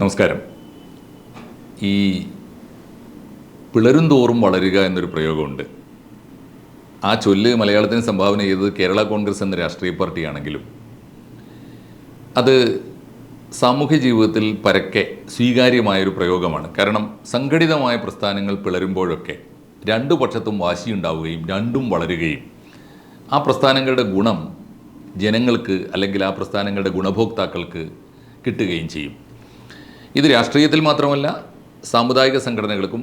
നമസ്കാരം. ഈ പിളരും തോറും വളരുക എന്നൊരു പ്രയോഗമുണ്ട്. ആ ചൊല്ല് മലയാളത്തിന് സംഭാവന ചെയ്തത് കേരള കോൺഗ്രസ് എന്ന രാഷ്ട്രീയ പാർട്ടിയാണെങ്കിലും അത് സാമൂഹ്യ ജീവിതത്തിൽ പരക്കെ സ്വീകാര്യമായൊരു പ്രയോഗമാണ്. കാരണം സംഘടിതമായ പ്രസ്ഥാനങ്ങൾ പിളരുമ്പോഴൊക്കെ രണ്ടു പക്ഷത്തും വാശിയുണ്ടാവുകയും രണ്ടും വളരുകയും ആ പ്രസ്ഥാനങ്ങളുടെ ഗുണം ജനങ്ങൾക്ക് അല്ലെങ്കിൽ ആ പ്രസ്ഥാനങ്ങളുടെ ഗുണഭോക്താക്കൾക്ക് കിട്ടുകയും ചെയ്യും. ഇത് രാഷ്ട്രീയത്തിൽ മാത്രമല്ല സാമുദായിക സംഘടനകൾക്കും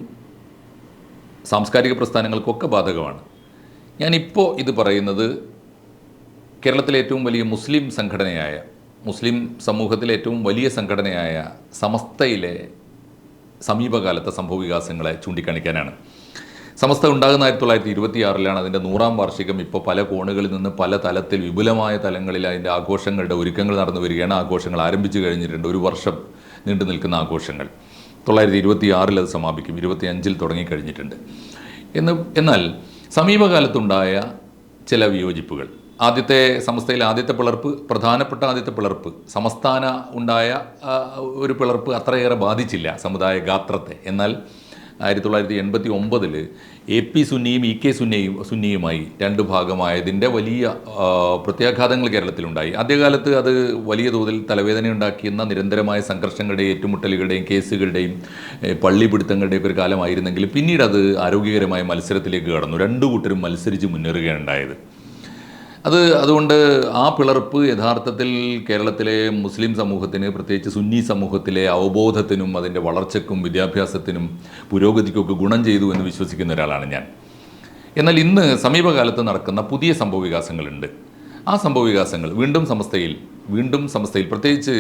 സാംസ്കാരിക പ്രസ്ഥാനങ്ങൾക്കൊക്കെ ബാധകമാണ്. ഞാനിപ്പോൾ ഇത് പറയുന്നത് കേരളത്തിലെ ഏറ്റവും വലിയ മുസ്ലിം സംഘടനയായ മുസ്ലിം സമൂഹത്തിലെ ഏറ്റവും വലിയ സംഘടനയായ സമസ്തയിലെ സമീപകാലത്തെ സംഭവവികാസങ്ങളെ ചൂണ്ടിക്കാണിക്കാനാണ്. സമസ്ത ഉണ്ടാകുന്ന ആയിരത്തി തൊള്ളായിരത്തി ഇരുപത്തിയാറിലാണ് അതിന്റെ നൂറാം വാർഷികം. ഇപ്പോൾ പല കോണുകളിൽ നിന്ന് പല തലത്തിൽ വിപുലമായ തലങ്ങളിൽ അതിന്റെ ആഘോഷങ്ങളുടെ ഒരുക്കങ്ങൾ നടന്നു വരികയാണ്. ആഘോഷങ്ങൾ ആരംഭിച്ചു കഴിഞ്ഞിട്ടുണ്ട്. ഒരു വർഷം നീണ്ടു നിൽക്കുന്ന ആഘോഷങ്ങൾ. തൊള്ളായിരത്തി ഇരുപത്തി ആറിൽ അത് സമാപിക്കും. ഇരുപത്തി അഞ്ചിൽ തുടങ്ങിക്കഴിഞ്ഞിട്ടുണ്ട്. എന്ന് എന്നാൽ സമീപകാലത്തുണ്ടായ ചില വിയോജിപ്പുകൾ. ആദ്യത്തെ സംസ്ഥയിലെ ആദ്യത്തെ പിളർപ്പ് പ്രധാനപ്പെട്ട ആദ്യത്തെ പിളർപ്പ് സംസ്ഥാന ഉണ്ടായ ഒരു പിളർപ്പ് അത്രയേറെ ബാധിച്ചില്ല സമുദായ ഗാത്രത്തെ. എന്നാൽ ആയിരത്തി തൊള്ളായിരത്തി എൺപത്തി ഒമ്പതിൽ എ പി സുന്നിയും ഇ കെ സുന്നിയും സുന്നിയുമായി രണ്ട് ഭാഗമായതിന്റെ വലിയ പ്രത്യാഘാതങ്ങൾ കേരളത്തിലുണ്ടായി. ആദ്യകാലത്ത് അത് വലിയ തോതിൽ തലവേദന ഉണ്ടാക്കിയെന്ന നിരന്തരമായ സംഘർഷങ്ങളുടെയും ഏറ്റുമുട്ടലുകളുടെയും കേസുകളുടെയും പള്ളിപിടുത്തങ്ങളുടെയും ഒരു കാലമായിരുന്നെങ്കിൽ പിന്നീട് അത് ആരോഗ്യകരമായ മത്സരത്തിലേക്ക് കടന്നു. രണ്ടു കൂട്ടരും മത്സരിച്ച് മുന്നേറുകയാണ് ഉണ്ടായത്. അത് അതുകൊണ്ട് ആ പിളർപ്പ് യഥാർത്ഥത്തിൽ കേരളത്തിലെ മുസ്ലിം സമൂഹത്തിന് പ്രത്യേകിച്ച് സുന്നി സമൂഹത്തിലെ അവബോധത്തിനും അതിന്റെ വളർച്ചയ്ക്കും വിദ്യാഭ്യാസത്തിനും പുരോഗതിക്കൊക്കെ ഗുണം ചെയ്തു എന്ന് വിശ്വസിക്കുന്ന ഒരാളാണ് ഞാൻ. എന്നാൽ ഇന്ന് സമീപകാലത്ത് നടക്കുന്ന പുതിയ സംഭവ വികാസങ്ങളുണ്ട് ആ സംഭവ വികാസങ്ങൾ വീണ്ടും സമസ്തയിൽ വീണ്ടും സമസ്തയിൽ പ്രത്യേകിച്ച്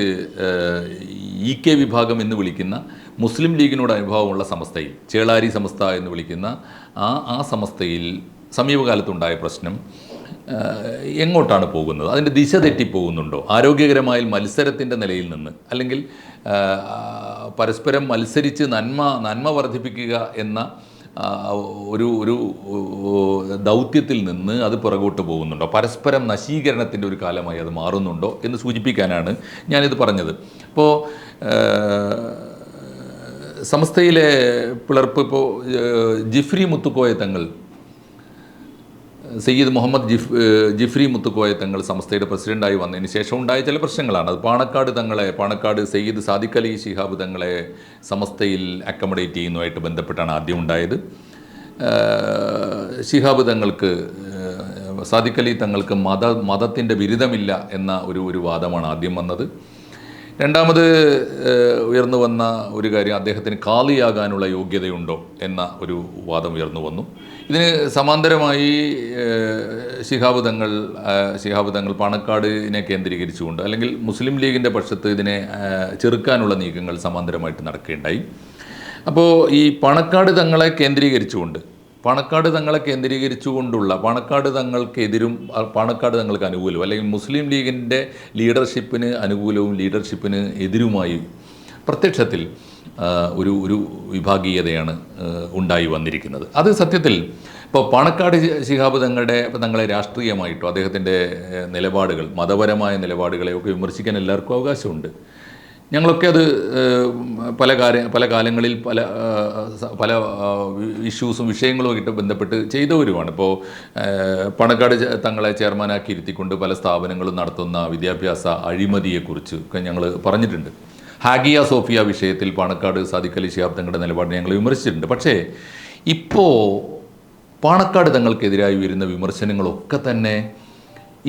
ഇ കെ വിഭാഗം എന്ന് വിളിക്കുന്ന മുസ്ലിം ലീഗിനോട് അനുഭവമുള്ള സമസ്തയിൽ ചേളാരി സമസ്ത എന്ന് വിളിക്കുന്ന ആ ആ സമസ്തയിൽ സമീപകാലത്തുണ്ടായ പ്രശ്നം എങ്ങോട്ടാണ് പോകുന്നത്? അതിന്റെ ദിശ തെറ്റിപ്പോകുന്നുണ്ടോ? ആരോഗ്യകരമായ മത്സരത്തിന്റെ നിലയിൽ നിന്ന് അല്ലെങ്കിൽ പരസ്പരം മത്സരിച്ച് നന്മ നന്മ വർദ്ധിപ്പിക്കുക എന്ന ഒരു ഒരു ദൗത്യത്തിൽ നിന്ന് അത് പുറകോട്ട് പോകുന്നുണ്ടോ? പരസ്പരം നശീകരണത്തിന്റെ ഒരു കാലമായി അത് മാറുന്നുണ്ടോ എന്ന് സൂചിപ്പിക്കാനാണ് ഞാനിത് പറഞ്ഞത്. ഇപ്പോൾ സംസ്ഥയിലെ പിളർപ്പ് ഇപ്പോൾ ജിഫ്രി മുത്തുക്കോയ തങ്ങൾ സയ്യിദ് മുഹമ്മദ് ജിഫ് ജിഫ്രി മുത്തുക്കോയ തങ്ങൾ സംസ്ഥയുടെ പ്രസിഡന്റായി വന്നതിന് ശേഷം ഉണ്ടായ ചില പ്രശ്നങ്ങളാണ്. അത് പാണക്കാട് തങ്ങളെ പാണക്കാട് സയ്യിദ് സാദിഖ് അലി ശിഹാബ് തങ്ങളെ സമസ്തയിൽ അക്കമഡേറ്റ് ചെയ്യുന്നതുമായിട്ട് ബന്ധപ്പെട്ടാണ് ആദ്യം ഉണ്ടായത്. ശിഹാബ് തങ്ങൾക്ക് സാദിഖ് അലി തങ്ങൾക്ക് മത മതത്തിന്റെ ബിരുദമില്ല എന്ന ഒരു ഒരു വാദമാണ് ആദ്യം വന്നത്. രണ്ടാമത് ഉയർന്നു വന്ന ഒരു കാര്യം അദ്ദേഹത്തിന് കാളിയാകാനുള്ള യോഗ്യതയുണ്ടോ എന്ന ഒരു വാദം ഉയർന്നു വന്നു. ഇതിന് സമാന്തരമായി ശിഹാബ് തങ്ങൾ ശിഹാബ് തങ്ങൾ പാണക്കാടിനെ കേന്ദ്രീകരിച്ചുകൊണ്ട് അല്ലെങ്കിൽ മുസ്ലിം ലീഗിന്റെ പക്ഷത്ത് ഇതിനെ ചെറുക്കാനുള്ള നീക്കങ്ങൾ സമാന്തരമായിട്ട് നടക്കുകയുണ്ടായി. അപ്പോൾ ഈ പണക്കാട് തങ്ങളെ കേന്ദ്രീകരിച്ചുകൊണ്ട് പാണക്കാട് തങ്ങളെ കേന്ദ്രീകരിച്ചുകൊണ്ടുള്ള പണക്കാട് തങ്ങൾക്കെതിരും പണക്കാട് തങ്ങൾക്ക് അനുകൂലവും അല്ലെങ്കിൽ മുസ്ലിം ലീഗിന്റെ ലീഡർഷിപ്പിന് അനുകൂലവും ലീഡർഷിപ്പിന് എതിരുമായി പ്രത്യക്ഷത്തിൽ ഒരു ഒരു വിഭാഗീയതയാണ് ഉണ്ടായി വന്നിരിക്കുന്നത്. അത് സത്യത്തിൽ ഇപ്പോൾ പാണക്കാട് ശിഹാബ് തങ്ങളുടെ തങ്ങളെ രാഷ്ട്രീയമായിട്ടോ അദ്ദേഹത്തിന്റെ നിലപാടുകൾ മതപരമായ നിലപാടുകളെയൊക്കെ വിമർശിക്കാൻ എല്ലാവർക്കും അവകാശമുണ്ട്. ഞങ്ങളൊക്കെ അത് പല കാര്യ പല കാലങ്ങളിൽ പല പല ഇഷ്യൂസും വിഷയങ്ങളുമായിട്ട് ബന്ധപ്പെട്ട് ചെയ്തവരുമാണ്. ഇപ്പോൾ പണക്കാട് തങ്ങളെ ചെയർമാനാക്കി ഇരുത്തിക്കൊണ്ട് പല സ്ഥാപനങ്ങളും നടത്തുന്ന വിദ്യാഭ്യാസ അഴിമതിയെക്കുറിച്ച് ഒക്കെ ഞങ്ങൾ പറഞ്ഞിട്ടുണ്ട്. ഹാഗിയ സോഫിയ വിഷയത്തിൽ പാണക്കാട് സാദിഖ് അലി ശിഹാബ് തങ്ങളുടെ നിലപാട് ഞങ്ങൾ വിമർശിച്ചിട്ടുണ്ട്. പക്ഷേ ഇപ്പോൾ പാണക്കാട് തങ്ങൾക്കെതിരായി വരുന്ന വിമർശനങ്ങളൊക്കെ തന്നെ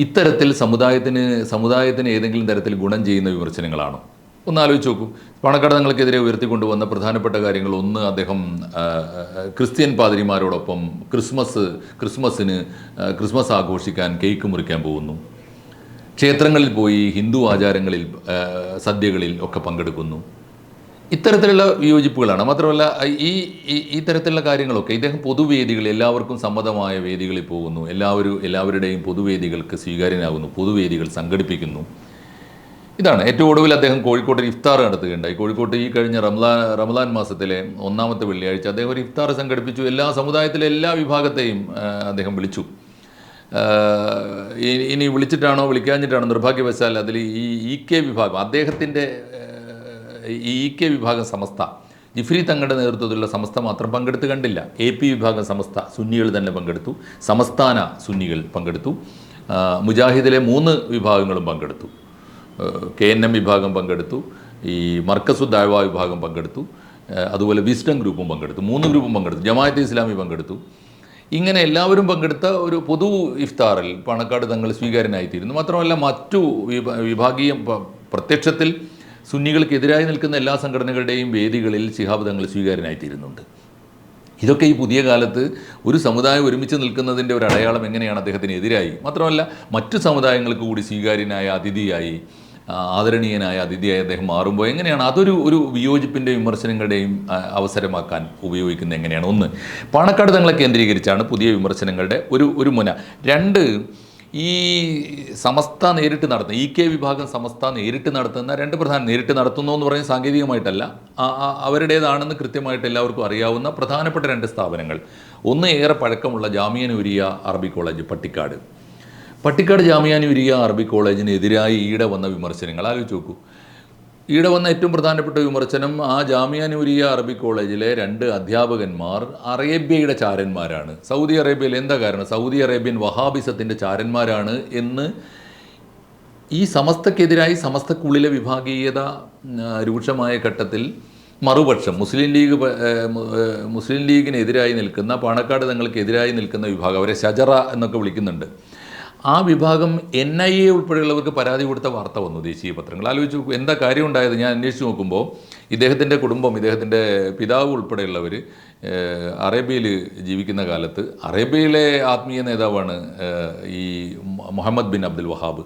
ഇത്തരത്തിൽ സമുദായത്തിന് സമുദായത്തിന് ഏതെങ്കിലും തരത്തിൽ ഗുണം ചെയ്യുന്ന വിമർശനങ്ങളാണോ? ഒന്ന് ആലോചിച്ച് നോക്കൂ. പാണക്കാട് തങ്ങൾക്കെതിരെ ഉയർത്തിക്കൊണ്ടുവന്ന പ്രധാനപ്പെട്ട കാര്യങ്ങൾ ഒന്ന് അദ്ദേഹം ക്രിസ്ത്യൻ പാതിരിമാരോടൊപ്പം ക്രിസ്മസ് ക്രിസ്മസിന് ക്രിസ്മസ് ആഘോഷിക്കാൻ കേക്ക് മുറിക്കാൻ പോകുന്നു. ക്ഷേത്രങ്ങളിൽ പോയി ഹിന്ദു ആചാരങ്ങളിൽ സദ്യകളിൽ ഒക്കെ പങ്കെടുക്കുന്നു. ഇത്തരത്തിലുള്ള വിയോജിപ്പുകളാണ്. മാത്രമല്ല ഈ- ഈ തരത്തിലുള്ള കാര്യങ്ങളൊക്കെ ഇദ്ദേഹം പൊതുവേദികൾ എല്ലാവർക്കും സമ്മതമായ വേദികളിൽ പോകുന്നു. എല്ലാവരും എല്ലാവരുടെയും പൊതുവേദികൾക്ക് സ്വീകാര്യനാകുന്നു. പൊതുവേദികൾ സംഘടിപ്പിക്കുന്നു. ഇതാണ് ഏറ്റവും ഒടുവിൽ അദ്ദേഹം കോഴിക്കോട്ടിൽ ഇഫ്താർ നടത്തുകയുണ്ടായി. കോഴിക്കോട്ട് ഈ കഴിഞ്ഞ റംലാൻ റമദാൻ മാസത്തിലെ ഒന്നാമത്തെ വെള്ളിയാഴ്ച അദ്ദേഹം ഒരു ഇഫ്താർ സംഘടിപ്പിച്ചു. എല്ലാ സമുദായത്തിലെ എല്ലാ വിഭാഗത്തെയും അദ്ദേഹം വിളിച്ചു. ഇനി വിളിച്ചിട്ടാണോ വിളിക്കാഞ്ഞിട്ടാണോ നിർഭാഗ്യവശാൽ അതിൽ ഈ ഇ കെ വിഭാഗം അദ്ദേഹത്തിന്റെ ഈ ഇ കെ വിഭാഗം സമസ്ത ജിഫ്രി തങ്ങളുടെ നേതൃത്വത്തിലുള്ള സമസ്ത മാത്രം പങ്കെടുത്ത് കണ്ടില്ല. എ പി വിഭാഗം സമസ്ത സുന്നികൾ തന്നെ പങ്കെടുത്തു. സമസ്ഥാന സുന്നികൾ പങ്കെടുത്തു. മുജാഹിദിലെ മൂന്ന് വിഭാഗങ്ങളും പങ്കെടുത്തു. കെ എൻ എം വിഭാഗം പങ്കെടുത്തു ഈ മർക്കസു ദാഴ്വ വിഭാഗം പങ്കെടുത്തു അതുപോലെ വിസ്ഡം ഗ്രൂപ്പും പങ്കെടുത്തു മൂന്ന് ഗ്രൂപ്പും പങ്കെടുത്തു ജമാഅത്തെ ഇസ്ലാമി പങ്കെടുത്തു. ഇങ്ങനെ എല്ലാവരും പങ്കെടുത്ത ഒരു പൊതു ഇഫ്താറിൽ പണക്കാട് തങ്ങൾ സ്വീകാര്യനായിത്തീരുന്നു. മാത്രമല്ല മറ്റു വിഭ- വിഭാഗീയ പ്രത്യക്ഷത്തിൽ സുന്നികൾക്കെതിരായി നിൽക്കുന്ന എല്ലാ സംഘടനകളുടെയും വേദികളിൽ ശിഹാബ് തങ്ങൾ സ്വീകാര്യനായിത്തീരുന്നുണ്ട്. ഇതൊക്കെ ഈ പുതിയ കാലത്ത് ഒരു സമുദായം ഒരുമിച്ച് നിൽക്കുന്നതിന്റെ ഒരു അടയാളം എങ്ങനെയാണ് അദ്ദേഹത്തിന് എതിരായി? മാത്രമല്ല മറ്റു സമുദായങ്ങൾക്ക് കൂടി സ്വീകാര്യനായ അതിഥിയായി ആദരണീയനായ അതിഥിയായി അദ്ദേഹം മാറുമ്പോൾ എങ്ങനെയാണ് അതൊരു ഒരു വിയോജിപ്പിന്റെ വിമർശനങ്ങളുടെയും അവസരമാക്കാൻ ഉപയോഗിക്കുന്നത് എങ്ങനെയാണ്? ഒന്ന് പാണക്കാട് തങ്ങളെ കേന്ദ്രീകരിച്ചാണ് പുതിയ വിമർശനങ്ങളുടെ ഒരു ഒരു മുന. രണ്ട് ഈ സമസ്ത നേരിട്ട് നടത്തുന്ന ഇ കെ വിഭാഗം സമസ്ത നേരിട്ട് നടത്തുന്ന രണ്ട് പ്രധാന നേരിട്ട് നടത്തുന്നു എന്ന് പറയുന്നത് സാങ്കേതികമായിട്ടല്ല അവരുടേതാണെന്ന് കൃത്യമായിട്ട് എല്ലാവർക്കും അറിയാവുന്ന പ്രധാനപ്പെട്ട രണ്ട് സ്ഥാപനങ്ങൾ. ഒന്ന് ഏറെ പഴക്കമുള്ള ജാമിയനൂരിയ അറബി കോളേജ് പട്ടിക്കാട്. പട്ടിക്കാട് ജാമിയാനൂരിയ അറബി കോളേജിനെതിരായി ഈടെ വന്ന വിമർശനങ്ങൾ ആലോചിച്ച് നോക്കൂ. ഈടെ വന്ന ഏറ്റവും പ്രധാനപ്പെട്ട വിമർശനം ആ ജാമിയാനൂരിയ അറബി കോളേജിലെ രണ്ട് അധ്യാപകന്മാർ അറേബ്യയുടെ ചാരന്മാരാണ്. സൗദി അറേബ്യയിൽ എന്താ കാരണം? സൗദി അറേബ്യൻ വഹാബിസത്തിന്റെ ചാരന്മാരാണ് എന്ന് ഈ സമസ്തക്കെതിരായി സമസ്തക്കുള്ളിലെ വിഭാഗീയത രൂക്ഷമായ ഘട്ടത്തിൽ മറുപക്ഷം മുസ്ലിം ലീഗ് മുസ്ലിം ലീഗിനെതിരായി നിൽക്കുന്ന പാണക്കാട് തങ്ങൾക്കെതിരായി നിൽക്കുന്ന വിഭാഗം അവരെ ഷജറ എന്നൊക്കെ വിളിക്കുന്നുണ്ട്. ആ വിഭാഗം എൻ ഐ എ ഉൾപ്പെടെയുള്ളവർക്ക് പരാതി കൊടുത്ത വാർത്ത വന്നു ദേശീയ പത്രങ്ങൾ. ആലോചിച്ച് നോക്കൂ എന്താ കാര്യം ഉണ്ടായത് ഞാൻ അന്വേഷിച്ച് നോക്കുമ്പോൾ ഇദ്ദേഹത്തിന്റെ കുടുംബം ഇദ്ദേഹത്തിന്റെ പിതാവ് ഉൾപ്പെടെയുള്ളവർ അറേബ്യയിൽ ജീവിക്കുന്ന കാലത്ത് അറേബ്യയിലെ ആത്മീയ നേതാവാണ് ഈ മുഹമ്മദ് ബിൻ അബ്ദുൽ വഹാബ്.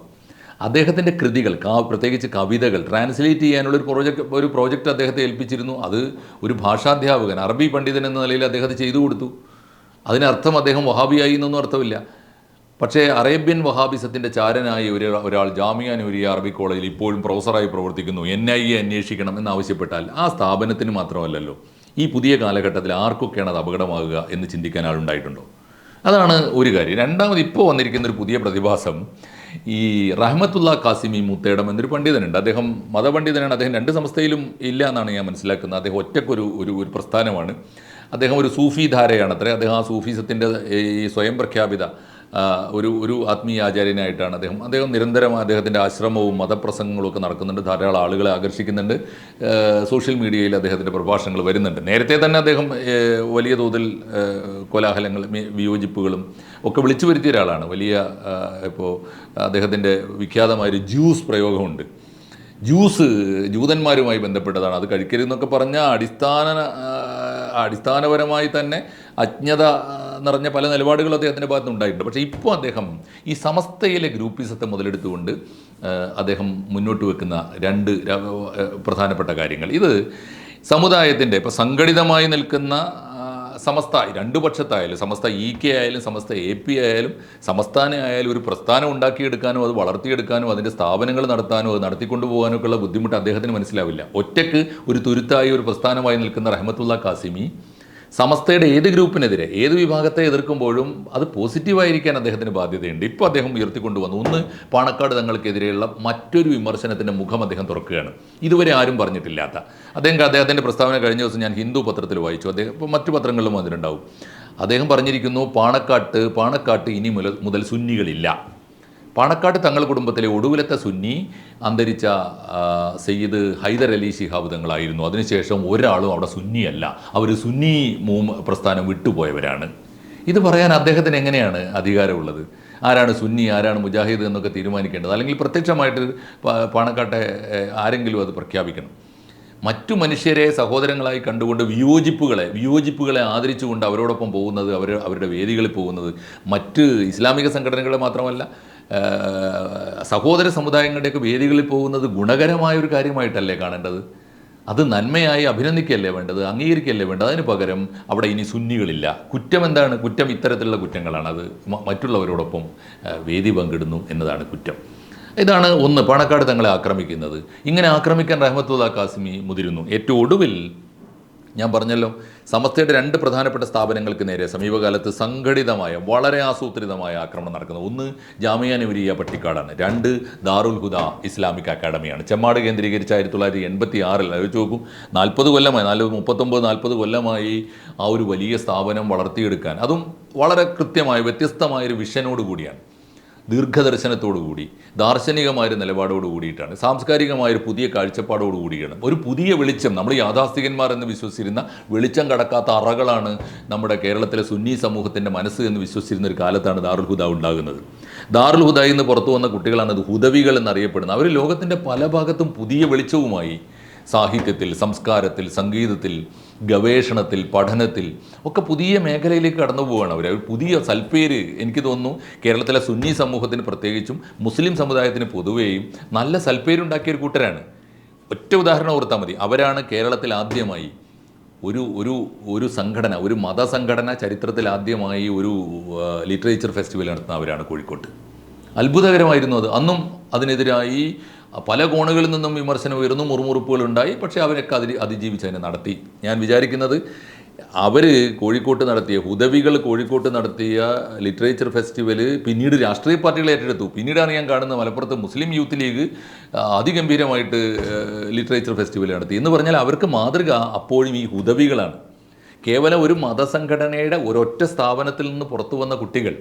അദ്ദേഹത്തിന്റെ കൃതികൾ കാ പ്രത്യേകിച്ച് കവിതകൾ ട്രാൻസ്ലേറ്റ് ചെയ്യാനുള്ള ഒരു പ്രോജക്റ്റ് ഒരു പ്രോജക്റ്റ് അദ്ദേഹത്തെ ഏൽപ്പിച്ചിരുന്നു. അത് ഒരു ഭാഷാധ്യാപകൻ അറബി പണ്ഡിതൻ എന്ന നിലയിൽ അദ്ദേഹത്തെ ചെയ്തു കൊടുത്തു. അതിനർത്ഥം അദ്ദേഹം വഹാബിയായി എന്നൊന്നും അർത്ഥമില്ല. പക്ഷേ അറേബ്യൻ വഹാബിസത്തിന്റെ ചാരനായ ഒരു ഒരാൾ ജാമിയ നൂരിയ അറബി കോളേജിൽ ഇപ്പോഴും പ്രൊഫസറായി പ്രവർത്തിക്കുന്നു. എൻ ഐ എ അന്വേഷിക്കണം എന്നാവശ്യപ്പെട്ടാൽ ആ സ്ഥാപനത്തിന് മാത്രമല്ലല്ലോ. ഈ പുതിയ കാലഘട്ടത്തിൽ ആർക്കൊക്കെയാണ് അത് അപകടമാകുക എന്ന് ചിന്തിക്കാൻ ആളുണ്ടായിട്ടുണ്ടോ? അതാണ് ഒരു കാര്യം. രണ്ടാമത് ഇപ്പോൾ വന്നിരിക്കുന്ന ഒരു പുതിയ പ്രതിഭാസം ഈ റഹ്മത്തുള്ള കാസിമി മുത്തേടം എന്നൊരു പണ്ഡിതനുണ്ട്. അദ്ദേഹം മതപണ്ഡിതനാണ്. അദ്ദേഹം രണ്ട് സംസ്ഥയിലും ഇല്ല എന്നാണ് ഞാൻ മനസ്സിലാക്കുന്നത്. അദ്ദേഹം ഒറ്റക്കൊരു ഒരു ഒരു പ്രസ്ഥാനമാണ്. അദ്ദേഹം ഒരു സൂഫി ധാരയാണ് അത്രേ. അദ്ദേഹം ആ സൂഫിസത്തിന്റെ ഈ സ്വയം പ്രഖ്യാപിത ഒരു ഒരു ആത്മീയ ആചാര്യനായിട്ടാണ് അദ്ദേഹം. അദ്ദേഹം നിരന്തരം അദ്ദേഹത്തിന്റെ ആശ്രമവും മതപ്രസംഗങ്ങളും ഒക്കെ നടക്കുന്നുണ്ട്. ധാരാളം ആളുകളെ ആകർഷിക്കുന്നുണ്ട്. സോഷ്യൽ മീഡിയയിൽ അദ്ദേഹത്തിന്റെ പ്രഭാഷണങ്ങൾ വരുന്നുണ്ട്. നേരത്തെ തന്നെ അദ്ദേഹം വലിയ തോതിൽ കോലാഹലങ്ങൾ വിയോജിപ്പുകളും ഒക്കെ വിളിച്ചു വരുത്തിയ ഒരാളാണ്. വലിയ ഇപ്പോൾ അദ്ദേഹത്തിന്റെ വിഖ്യാതമായൊരു ജ്യൂസ് പ്രയോഗമുണ്ട്. ജ്യൂസ് ജൂതന്മാരുമായി ബന്ധപ്പെട്ടതാണ്. അത് കഴിക്കരുതെന്നൊക്കെ പറഞ്ഞ അടിസ്ഥാന അടിസ്ഥാനപരമായി തന്നെ അജ്ഞത നിറഞ്ഞ പല നിലപാടുകളും അദ്ദേഹത്തിന്റെ ഭാഗത്ത് ഉണ്ടായിട്ടുണ്ട്. പക്ഷേ ഇപ്പോൾ അദ്ദേഹം ഈ സമസ്തയിലെ ഗ്രൂപ്പിസത്തെ മുതലെടുത്തുകൊണ്ട് അദ്ദേഹം മുന്നോട്ട് വെക്കുന്ന രണ്ട് പ്രധാനപ്പെട്ട കാര്യങ്ങൾ. ഇത് സമുദായത്തിന്റെ ഇപ്പോൾ സംഘടിതമായി നിൽക്കുന്ന സമസ്ത രണ്ടു പക്ഷത്തായാലും സമസ്ത ഇ കെ ആയാലും സമസ്ത എ പി ആയാലും സംസ്ഥാന ആയാലും ഒരു പ്രസ്ഥാനം ഉണ്ടാക്കിയെടുക്കാനോ അത് വളർത്തിയെടുക്കാനോ അതിന്റെ സ്ഥാപനങ്ങൾ നടത്താനോ അത് നടത്തിക്കൊണ്ടു പോകാനോ ഉള്ള ബുദ്ധിമുട്ട് അദ്ദേഹത്തിന് മനസ്സിലാവില്ല. ഒറ്റയ്ക്ക് ഒരു തുരുത്തായി ഒരു പ്രസ്ഥാനമായി നിൽക്കുന്ന റഹ്മത്തുള്ള കാസിമി സമസ്തയുടെ ഏത് ഗ്രൂപ്പിനെതിരെ ഏത് വിഭാഗത്തെ എതിർക്കുമ്പോഴും അത് പോസിറ്റീവായിരിക്കാൻ അദ്ദേഹത്തിന് ബാധ്യതയുണ്ട്. ഇപ്പോൾ അദ്ദേഹം ഉയർത്തിക്കൊണ്ടുവന്നു. ഒന്ന് പാണക്കാട് തങ്ങൾക്കെതിരെയുള്ള മറ്റൊരു വിമർശനത്തിന്റെ മുഖം അദ്ദേഹം തുറക്കുകയാണ്. ഇതുവരെ ആരും പറഞ്ഞിട്ടില്ലാത്ത. അദ്ദേഹം അദ്ദേഹത്തിന്റെ പ്രസ്താവന കഴിഞ്ഞ ദിവസം ഞാൻ ഹിന്ദു പത്രത്തിൽ വായിച്ചു. അദ്ദേഹം ഇപ്പോൾ മറ്റു പത്രങ്ങളിലും അതിലുണ്ടാവും. അദ്ദേഹം പറഞ്ഞിരിക്കുന്നു പാണക്കാട്ട് പാണക്കാട്ട് ഇനി മുതൽ മുതൽ സുന്നികളില്ല. പാണക്കാട് തങ്ങൾ കുടുംബത്തിലെ ഒടുവിലത്തെ സുന്നി അന്തരിച്ച സയ്യിദ് ഹൈദർ അലി ശിഹാബ് തങ്ങളായിരുന്നു. അതിനുശേഷം ഒരാളും അവിടെ സുന്നിയല്ല. അവർ സുന്നി മൂം പ്രസ്ഥാനം വിട്ടുപോയവരാണ്. ഇത് പറയാൻ അദ്ദേഹത്തിന് എങ്ങനെയാണ് അധികാരമുള്ളത്? ആരാണ് സുന്നി ആരാണ് മുജാഹിദ് എന്നൊക്കെ തീരുമാനിക്കേണ്ടത്? അല്ലെങ്കിൽ പ്രത്യക്ഷമായിട്ട് പാണക്കാട്ടെ ആരെങ്കിലും അത് പ്രഖ്യാപിക്കണം? മറ്റു മനുഷ്യരെ സഹോദരങ്ങളായി കണ്ടുകൊണ്ട് വിയോജിപ്പുകളെ വിയോജിപ്പുകളെ ആദരിച്ചുകൊണ്ട് അവരോടൊപ്പം പോകുന്നത് അവർ അവരുടെ വേദികളിൽ പോകുന്നത് മറ്റ് ഇസ്ലാമിക സംഘടനകളെ മാത്രമല്ല സഹോദര സമുദായങ്ങളുടെയൊക്കെ വേദികളിൽ പോകുന്നത് ഗുണകരമായ ഒരു കാര്യമായിട്ടല്ലേ കാണേണ്ടത്? അത് നന്മയായി അഭിനന്ദിക്കുകയല്ലേ വേണ്ടത്? അംഗീകരിക്കുകയല്ലേ വേണ്ടത്? അതിന് പകരം അവിടെ ഇനി സുന്നികളില്ല. കുറ്റം എന്താണ്? കുറ്റം ഇത്തരത്തിലുള്ള കുറ്റങ്ങളാണ് അത് മറ്റുള്ളവരോടൊപ്പം വേദി പങ്കിടുന്നു എന്നതാണ് കുറ്റം. ഇതാണ് ഒന്ന് പണക്കാട് തങ്ങളെ ആക്രമിക്കുന്നത്. ഇങ്ങനെ ആക്രമിക്കാൻ റഹ്മത്തുള്ള കാസിമി മുതിരുന്നു. ഏറ്റവും ഒടുവിൽ ഞാൻ പറഞ്ഞല്ലോ സമസ്തയുടെ രണ്ട് പ്രധാനപ്പെട്ട സ്ഥാപനങ്ങൾക്ക് നേരെ സമീപകാലത്ത് സംഘടിതമായ വളരെ ആസൂത്രിതമായ ആക്രമണം നടക്കുന്നത്. ഒന്ന് ജാമിയ നവരിയ പട്ടിക്കാടാണ്. രണ്ട് ദാറുൽ ഹുദ ഇസ്ലാമിക് അക്കാഡമിയാണ്. ചെമ്മാട് കേന്ദ്രീകരിച്ച് ആയിരത്തി തൊള്ളായിരത്തി എൺപത്തി ആറിൽ ആലോചിച്ച് നോക്കും നാൽപ്പത് കൊല്ലമായി നാല് മുപ്പത്തൊമ്പത് നാൽപ്പത് കൊല്ലമായി ആ ഒരു വലിയ സ്ഥാപനം വളർത്തിയെടുക്കാൻ. അതും വളരെ കൃത്യമായ വ്യത്യസ്തമായൊരു വിഷനോട് കൂടിയാണ്. ദീർഘദർശനത്തോടു കൂടി ദാർശനികമായൊരു നിലപാടോട് കൂടിയിട്ടാണ് സാംസ്കാരികമായൊരു പുതിയ കാഴ്ചപ്പാടോട് കൂടിയാണ് ഒരു പുതിയ വെളിച്ചം. നമ്മൾ യാഥാസ്ഥികന്മാർ എന്ന് വിശ്വസിച്ചിരുന്ന വെളിച്ചം കടക്കാത്ത അറകളാണ് നമ്മുടെ കേരളത്തിലെ സുന്നി സമൂഹത്തിന്റെ മനസ്സ് എന്ന് വിശ്വസിച്ചിരുന്ന ഒരു കാലത്താണ് ദാറുൽ ഹുദ ഉണ്ടാകുന്നത്. ദാറുൽ ഹുദയിൽ നിന്ന് പുറത്തു വന്ന കുട്ടികളാണ് അത് ഹുദവികൾ എന്നറിയപ്പെടുന്നത്. അവർ ലോകത്തിന്റെ പല ഭാഗത്തും പുതിയ വെളിച്ചവുമായി സാഹിത്യത്തിൽ സംസ്കാരത്തിൽ സംഗീതത്തിൽ ഗവേഷണത്തിൽ പഠനത്തിൽ ഒക്കെ പുതിയ മേഖലയിലേക്ക് കടന്നു പോവുകയാണ് അവർ പുതിയ സൽപ്പേര് എനിക്ക് തോന്നുന്നു കേരളത്തിലെ സുന്നി സമൂഹത്തിന് പ്രത്യേകിച്ചും മുസ്ലിം സമുദായത്തിന് പൊതുവെയും നല്ല സൽപ്പേരുണ്ടാക്കിയ ഒരു കൂട്ടരാണ്. ഒറ്റ ഉദാഹരണം ഓർത്താൽ മതി. അവരാണ് കേരളത്തിൽ ആദ്യമായി ഒരു ഒരു ഒരു സംഘടന ഒരു മതസംഘടന ചരിത്രത്തിൽ ആദ്യമായി ഒരു ലിറ്ററേച്ചർ ഫെസ്റ്റിവൽ നടത്തുന്ന അവരാണ് കോഴിക്കോട്ട്. അത്ഭുതകരമായിരുന്നു അത്. അന്നും അതിനെതിരായി പല കോണുകളിൽ നിന്നും വിമർശനം ഉയർന്നു മുറുമുറുപ്പുകൾ ഉണ്ടായി. പക്ഷേ അവരൊക്കെ അതിൽ അതിജീവിച്ച് അതിനെ നടത്തി. ഞാൻ വിചാരിക്കുന്നത് അവർ കോഴിക്കോട്ട് നടത്തിയ ഹുദവികൾ കോഴിക്കോട്ട് നടത്തിയ ലിറ്ററേച്ചർ ഫെസ്റ്റിവൽ പിന്നീട് രാഷ്ട്രീയ പാർട്ടികൾ ഏറ്റെടുത്തു. പിന്നീടാണ് ഞാൻ കാണുന്നത് മലപ്പുറത്ത് മുസ്ലിം യൂത്ത് ലീഗ് അതിഗംഭീരമായിട്ട് ലിറ്ററേച്ചർ ഫെസ്റ്റിവൽ നടത്തി. എന്ന് പറഞ്ഞാൽ അവർക്ക് മാതൃക അപ്പോഴും ഈ ഹുദവികളാണ്. കേവലം ഒരു മതസംഘടനയുടെ ഒരൊറ്റ സ്ഥാപനത്തിൽ നിന്ന് പുറത്തു വന്ന കുട്ടികൾ.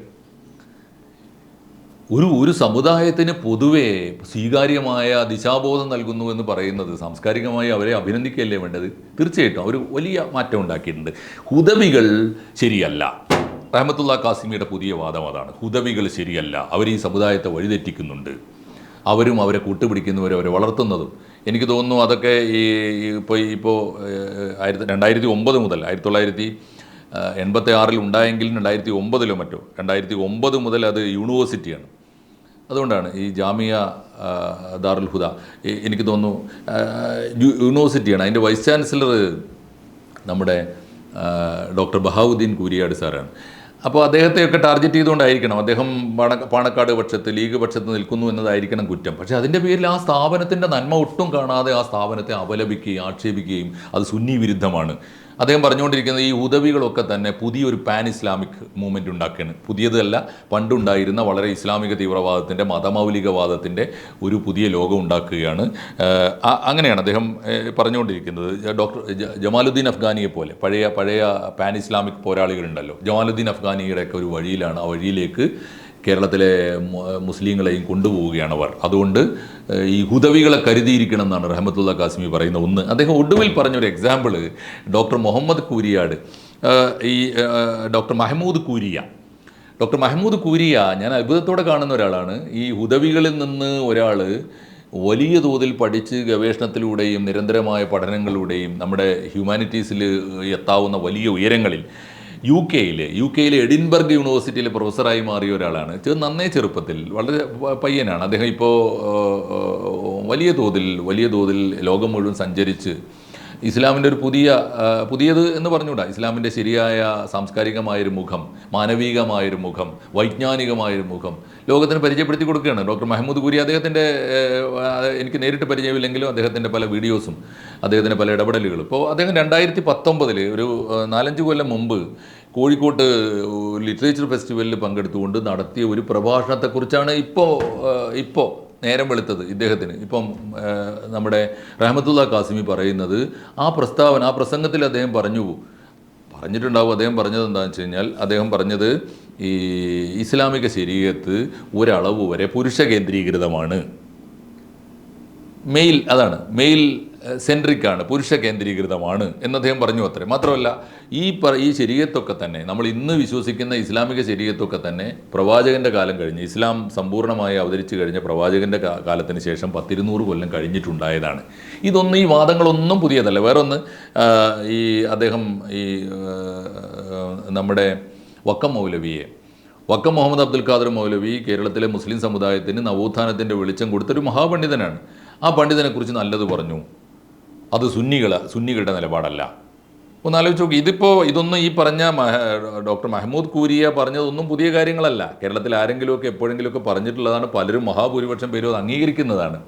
ഒരു ഒരു സമുദായത്തിന് പൊതുവേ സ്വീകാര്യമായ ദിശാബോധം നൽകുന്നു എന്ന് പറയുന്നത് സാംസ്കാരികമായി അവരെ അഭിനന്ദിക്കുകയല്ലേ വേണ്ടത്? തീർച്ചയായിട്ടും. അവർ വലിയ മാറ്റം ഉണ്ടാക്കിയിട്ടുണ്ട്. ഹുദവികൾ ശരിയല്ല. റഹമത്തുള്ള കാസിമിയുടെ പുതിയ വാദം അതാണ്. ഹുദവികൾ ശരിയല്ല. അവർ ഈ സമുദായത്തെ വഴിതെറ്റിക്കുന്നുണ്ട്. അവരും അവരെ കൂട്ടുപിടിക്കുന്നവരും അവരെ വളർത്തുന്നതും. എനിക്ക് തോന്നുന്നു അതൊക്കെ ഈ ഇപ്പോൾ ഇപ്പോൾ ആയിരത്തി രണ്ടായിരത്തി ഒമ്പത് മുതൽ ആയിരത്തി തൊള്ളായിരത്തി എൺപത്തി ആറിൽ രണ്ടായിരത്തി ഒമ്പതിലോ മറ്റോ രണ്ടായിരത്തി ഒമ്പത് മുതൽ അത് യൂണിവേഴ്സിറ്റിയാണ്. അതുകൊണ്ടാണ് ഈ ജാമിയ ദാറുൽ ഹുദ. എനിക്ക് തോന്നുന്നു യൂണിവേഴ്സിറ്റിയാണ്. അതിന്റെ വൈസ് ചാൻസലർ നമ്മുടെ ഡോക്ടർ ബഹാവുദ്ദീൻ കൂരിയാട് സാറാണ്. അപ്പോൾ അദ്ദേഹത്തെയൊക്കെ ടാർഗറ്റ് ചെയ്തുകൊണ്ടായിരിക്കണം. അദ്ദേഹം പാണ പാണക്കാട് പക്ഷത്ത് ലീഗ് പക്ഷത്ത് നിൽക്കുന്നു എന്നതായിരിക്കണം കുറ്റം. പക്ഷേ അതിന്റെ പേരിൽ ആ സ്ഥാപനത്തിന്റെ നന്മ ഒട്ടും കാണാതെ ആ സ്ഥാപനത്തെ അപലപിക്കുകയും ആക്ഷേപിക്കുകയും അത് സുന്നി വിരുദ്ധമാണ്. അദ്ദേഹം പറഞ്ഞുകൊണ്ടിരിക്കുന്നത് ഈ ഉദവികളൊക്കെ തന്നെ പുതിയൊരു പാൻ ഇസ്ലാമിക് മൂവ്മെന്റ് ഉണ്ടാക്കുകയാണ്. പുതിയതല്ല പണ്ടുണ്ടായിരുന്ന വളരെ ഇസ്ലാമിക തീവ്രവാദത്തിന്റെ മതമൗലികവാദത്തിന്റെ ഒരു പുതിയ ലോകം ഉണ്ടാക്കുകയാണ്. അങ്ങനെയാണ് അദ്ദേഹം പറഞ്ഞുകൊണ്ടിരിക്കുന്നത്. ഡോക്ടർ ജമാലുദ്ദീൻ അഫ്ഗാനിയെ പോലെ പഴയ പഴയ പാൻ ഇസ്ലാമിക് പോരാളികളുണ്ടല്ലോ. ജമാലുദ്ദീൻ അഫ്ഗാനിയുടെയൊക്കെ ഒരു വഴിയിലാണ് ആ വഴിയിലേക്ക് കേരളത്തിലെ മുസ്ലിങ്ങളെയും കൊണ്ടുപോവുകയാണ് അവർ. അതുകൊണ്ട് ഈ ഹുദവികളെ കരുതിയിരിക്കണം എന്നാണ് റഹമത്തുള്ള കാസിമി പറയുന്ന ഒന്ന്. അദ്ദേഹം ഒടുവിൽ പറഞ്ഞൊരു എക്സാമ്പിൾ ഡോക്ടർ മുഹമ്മദ് കൂരിയാട് ഈ ഡോക്ടർ മഹമ്മൂദ് കൂരിയ. ഡോക്ടർ മഹമ്മൂദ് കൂരിയ ഞാൻ അത്ഭുതത്തോടെ കാണുന്ന ഒരാളാണ്. ഈ ഹുദവികളിൽ നിന്ന് ഒരാൾ വലിയ തോതിൽ പഠിച്ച് ഗവേഷണത്തിലൂടെയും നിരന്തരമായ പഠനങ്ങളിലൂടെയും നമ്മുടെ ഹ്യൂമാനിറ്റീസിൽ എത്താവുന്ന വലിയ ഉയരങ്ങളിൽ യു കെയിലെ യു കെയിലെ എഡിൻബർഗ് യൂണിവേഴ്സിറ്റിയിലെ പ്രൊഫസറായി മാറിയ ഒരാളാണ്. നന്നേ ചെറുപ്പത്തിൽ വളരെ പയ്യനാണ്. അദ്ദേഹം ഇപ്പോൾ വലിയ തോതിൽ വലിയ തോതിൽ ലോകം മുഴുവൻ സഞ്ചരിച്ച് ഇസ്ലാമിന്റെ ഒരു പുതിയ പുതിയത് എന്ന് പറഞ്ഞുകൂടാ? ഇസ്ലാമിന്റെ ശരിയായ സാംസ്കാരികമായൊരു മുഖം മാനവികമായൊരു മുഖം വൈജ്ഞാനികമായൊരു മുഖം ലോകത്തിന് പരിചയപ്പെടുത്തി കൊടുക്കുകയാണ്. ഡോക്ടർ മഹമ്മൂദ് കുരി അദ്ദേഹത്തിന്റെ എനിക്ക് നേരിട്ട് പരിചയമില്ലെങ്കിലും അദ്ദേഹത്തിന്റെ പല വീഡിയോസും അദ്ദേഹത്തിന്റെ പല ഇടപെടലുകളും. ഇപ്പോൾ അദ്ദേഹം രണ്ടായിരത്തി പത്തൊമ്പതിൽ ഒരു നാലഞ്ച് കൊല്ലം മുമ്പ് കോഴിക്കോട്ട് ലിറ്ററേച്ചർ ഫെസ്റ്റിവലിൽ പങ്കെടുത്തുകൊണ്ട് നടത്തിയ ഒരു പ്രഭാഷണത്തെക്കുറിച്ചാണ് ഇപ്പോൾ ഇപ്പോൾ നേരം വെളുത്തത് ഇദ്ദേഹത്തിന്. ഇപ്പം നമ്മുടെ റഹമത്തുള്ള കാസിമി പറയുന്നത് ആ പ്രസ്താവന ആ പ്രസംഗത്തിൽ അദ്ദേഹം പറഞ്ഞു പറഞ്ഞിട്ടുണ്ടാവും. അദ്ദേഹം പറഞ്ഞത് എന്താണെന്ന് വെച്ച് കഴിഞ്ഞാൽ അദ്ദേഹം പറഞ്ഞത് ഈ ഇസ്ലാമിക ശരീരത്ത് ഒരളവ് വരെ പുരുഷ കേന്ദ്രീകൃതമാണ്. മെയിൽ അതാണ്. മെയിൽ സെൻട്രിക് ആണ് പുരുഷ കേന്ദ്രീകൃതമാണ് എന്ന് അദ്ദേഹം പറഞ്ഞു അത്രേ. മാത്രമല്ല ഈ പറ ഈ ശരീരത്തൊക്കെ തന്നെ നമ്മൾ ഇന്ന് വിശ്വസിക്കുന്ന ഇസ്ലാമിക ശരീരത്തൊക്കെ തന്നെ പ്രവാചകന്റെ കാലം കഴിഞ്ഞ് ഇസ്ലാം സമ്പൂർണമായി അവതരിച്ചു കഴിഞ്ഞ പ്രവാചകന്റെ കാലത്തിന് ശേഷം പത്തിരുന്നൂറ് കൊല്ലം കഴിഞ്ഞിട്ടുണ്ടായതാണ്. ഇതൊന്നും ഈ വാദങ്ങളൊന്നും പുതിയതല്ല. വേറൊന്ന് ഈ അദ്ദേഹം ഈ നമ്മുടെ വക്കം മൗലവിയെ വക്കം മുഹമ്മദ് അബ്ദുൽ ഖാദർ മൗലവി കേരളത്തിലെ മുസ്ലിം സമുദായത്തിന് നവോത്ഥാനത്തിന്റെ വെളിച്ചം കൊടുത്തൊരു മഹാപണ്ഡിതനാണ്. ആ പണ്ഡിതനെക്കുറിച്ച് നല്ലത് പറഞ്ഞു. അത് സുന്നികൾ സുന്നികളുടെ നിലപാടല്ല. ഒന്ന് ആലോചിച്ച് നോക്കി ഇതിപ്പോൾ ഇതൊന്നും ഈ പറഞ്ഞ ഡോക്ടർ മഹമ്മൂദ് കൂരിയ പറഞ്ഞതൊന്നും പുതിയ കാര്യങ്ങളല്ല. കേരളത്തിൽ ആരെങ്കിലുമൊക്കെ എപ്പോഴെങ്കിലുമൊക്കെ പറഞ്ഞിട്ടുള്ളതാണ് പലരും മഹാഭൂരിപക്ഷം പേരും അത് അംഗീകരിക്കുന്നതാണ്.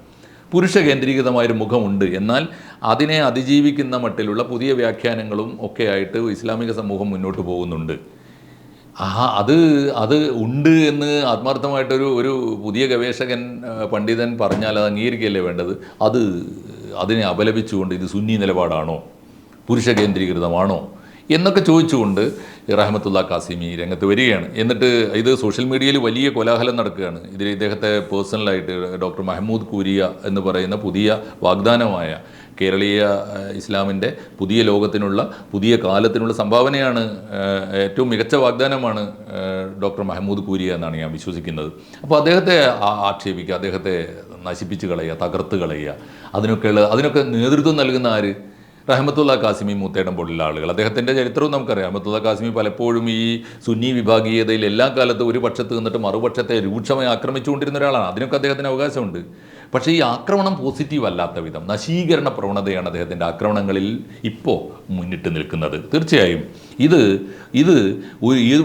പുരുഷ കേന്ദ്രീകൃതമായൊരു മുഖമുണ്ട്. എന്നാൽ അതിനെ അതിജീവിക്കുന്ന മട്ടിലുള്ള പുതിയ വ്യാഖ്യാനങ്ങളും ഒക്കെ ആയിട്ട് ഇസ്ലാമിക സമൂഹം മുന്നോട്ട് പോകുന്നുണ്ട്. ആ അത് അത് ഉണ്ട് എന്ന് ആത്മാർത്ഥമായിട്ടൊരു ഒരു പുതിയ ഗവേഷകൻ പണ്ഡിതൻ പറഞ്ഞാൽ അത് അംഗീകരിക്കുകയല്ലേ വേണ്ടത്? അത് അതിനെ അപലപിച്ചുകൊണ്ട് ഇത് സുന്നി നിലപാടാണോ? പുരുഷ കേന്ദ്രീകൃതമാണോ? എന്നൊക്കെ ചോദിച്ചുകൊണ്ട് റഹമത്തുള്ള കാസിമി രംഗത്ത് വരികയാണ്. എന്നിട്ട് ഇത് സോഷ്യൽ മീഡിയയിൽ വലിയ കോലാഹലം നടക്കുകയാണ്. ഇതിൽ ഇദ്ദേഹത്തെ പേഴ്സണലായിട്ട് ഡോക്ടർ മഹമ്മൂദ് കൂരിയ എന്ന് പറയുന്ന പുതിയ വാഗ്ദാനമായ കേരളീയ ഇസ്ലാമിന്റെ പുതിയ ലോകത്തിനുള്ള പുതിയ കാലത്തിനുള്ള സംഭാവനയാണ് ഏറ്റവും മികച്ച വാഗ്ദാനമാണ് ഡോക്ടർ മഹമ്മൂദ് പൂരിയ എന്നാണ് ഞാൻ വിശ്വസിക്കുന്നത്. അപ്പോൾ അദ്ദേഹത്തെ ആക്ഷേപിക്കുക അദ്ദേഹത്തെ നശിപ്പിച്ച് കളയുക തകർത്ത് കളയുക അതിനൊക്കെയുള്ള അതിനൊക്കെ നേതൃത്വം നൽകുന്ന ആര്? റഹമത്തുള്ള കാസിമി മൂത്തേടം പോലുള്ള ആളുകൾ. അദ്ദേഹത്തിന്റെ ചരിത്രവും നമുക്കറിയാം. റഹമത്തുള്ള കാസിമി പലപ്പോഴും ഈ സുന്നി വിഭാഗീയതയിൽ എല്ലാ കാലത്തും ഒരു പക്ഷത്ത് നിന്നിട്ട് മറുപക്ഷത്തെ രൂക്ഷമായി ആക്രമിച്ചുകൊണ്ടിരുന്ന ഒരാളാണ്. അതിനൊക്കെ അദ്ദേഹത്തിന് അവകാശമുണ്ട്. പക്ഷേ ഈ ആക്രമണം പോസിറ്റീവ് അല്ലാത്ത വിധം നശീകരണ പ്രവണതയാണ് അദ്ദേഹത്തിന്റെ ആക്രമണങ്ങളിൽ ഇപ്പോൾ മുന്നിട്ട് നിൽക്കുന്നത്. തീർച്ചയായും ഇത് ഇത്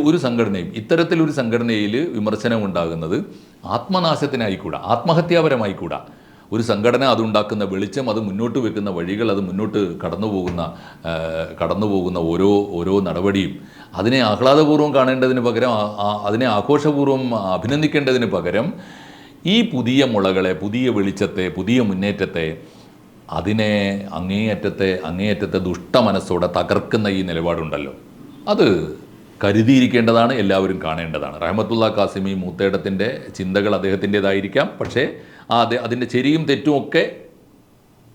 ഒരു സംഘടനയും ഇത്തരത്തിലൊരു സംഘടനയിൽ വിമർശനം ഉണ്ടാകുന്നത് ആത്മനാശത്തിനായിക്കൂടാ ആത്മഹത്യാപരമായിക്കൂടാ. ഒരു സംഘടന അതുണ്ടാക്കുന്ന വെളിച്ചം അത് മുന്നോട്ട് വെക്കുന്ന വഴികൾ അത് മുന്നോട്ട് കടന്നു പോകുന്ന കടന്നു പോകുന്ന ഓരോ ഓരോ നടപടിയും അതിനെ ആഹ്ലാദപൂർവം കാണേണ്ടതിന് പകരം അതിനെ ആഘോഷപൂർവം അഭിനന്ദിക്കേണ്ടതിന് പകരം ഈ പുതിയ മുളകളെ പുതിയ വെളിച്ചത്തെ പുതിയ മുന്നേറ്റത്തെ അതിനെ അങ്ങേയറ്റത്തെ അങ്ങേയറ്റത്തെ ദുഷ്ടമനസ്സോടെ തകർക്കുന്ന ഈ നിലപാടുണ്ടല്ലോ. അത് കരുതിയിരിക്കേണ്ടതാണ് എല്ലാവരും കാണേണ്ടതാണ്. റഹമത്തുള്ള കാസിമി മൂത്തേടത്തിന്റെ ചിന്തകൾ അദ്ദേഹത്തിന്റേതായിരിക്കാം. പക്ഷേ ആ അതെ അതിന്റെ ശരിയും തെറ്റും ഒക്കെ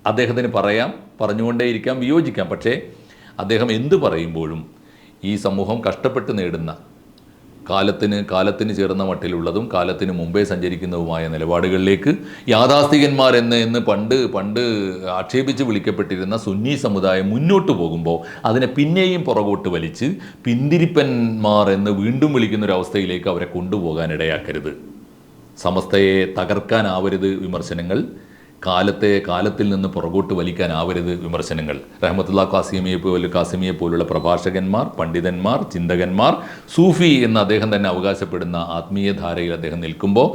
അദ്ദേഹത്തിന് പറയാം പറഞ്ഞുകൊണ്ടേയിരിക്കാം വിയോജിക്കാം. പക്ഷേ അദ്ദേഹം എന്ത് പറയുമ്പോഴും ഈ സമൂഹം കഷ്ടപ്പെട്ട് നേടുന്ന കാലത്തിന് കാലത്തിന് ചേർന്ന മട്ടിലുള്ളതും കാലത്തിന് മുമ്പേ സഞ്ചരിക്കുന്നതുമായ നിലപാടുകളിലേക്ക് യാഥാസ്ഥികന്മാർ എന്ന് എന്ന് പണ്ട് പണ്ട് ആക്ഷേപിച്ച് വിളിക്കപ്പെട്ടിരുന്ന സുന്നി സമുദായം മുന്നോട്ട് പോകുമ്പോൾ അതിനെ പിന്നെയും പുറകോട്ട് വലിച്ച് പിന്തിരിപ്പന്മാർ എന്ന് വീണ്ടും വിളിക്കുന്ന ഒരു അവസ്ഥയിലേക്ക് അവരെ കൊണ്ടുപോകാൻ ഇടയാക്കരുത് സമസ്തയെ തകർക്കാനാവരുത് വിമർശനങ്ങൾ. കാലത്തെ കാലത്തിൽ നിന്ന് പുറകോട്ട് വലിക്കാനാവരുത് വിമർശനങ്ങൾ. റഹമത്തുള്ള കാസിമിയെ പോലെ കാസിമിയെ പോലുള്ള പ്രഭാഷകന്മാർ പണ്ഡിതന്മാർ ചിന്തകന്മാർ സൂഫി എന്ന് അദ്ദേഹം തന്നെ അവകാശപ്പെടുന്ന ആത്മീയ ധാരയിൽ അദ്ദേഹം നിൽക്കുമ്പോൾ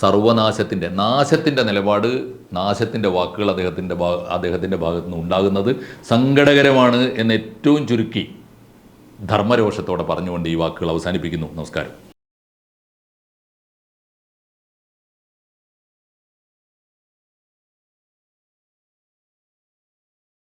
സർവനാശത്തിന്റെ നാശത്തിന്റെ നിലപാട് നാശത്തിന്റെ വാക്കുകൾ അദ്ദേഹത്തിന്റെ ഭാ അദ്ദേഹത്തിന്റെ ഭാഗത്തു നിന്ന് ഉണ്ടാകുന്നത് സങ്കടകരമാണ് എന്ന് ഏറ്റവും ചുരുക്കി ധർമ്മരോഷത്തോടെ പറഞ്ഞുകൊണ്ട് ഈ വാക്കുകൾ അവസാനിപ്പിക്കുന്നു. നമസ്കാരം.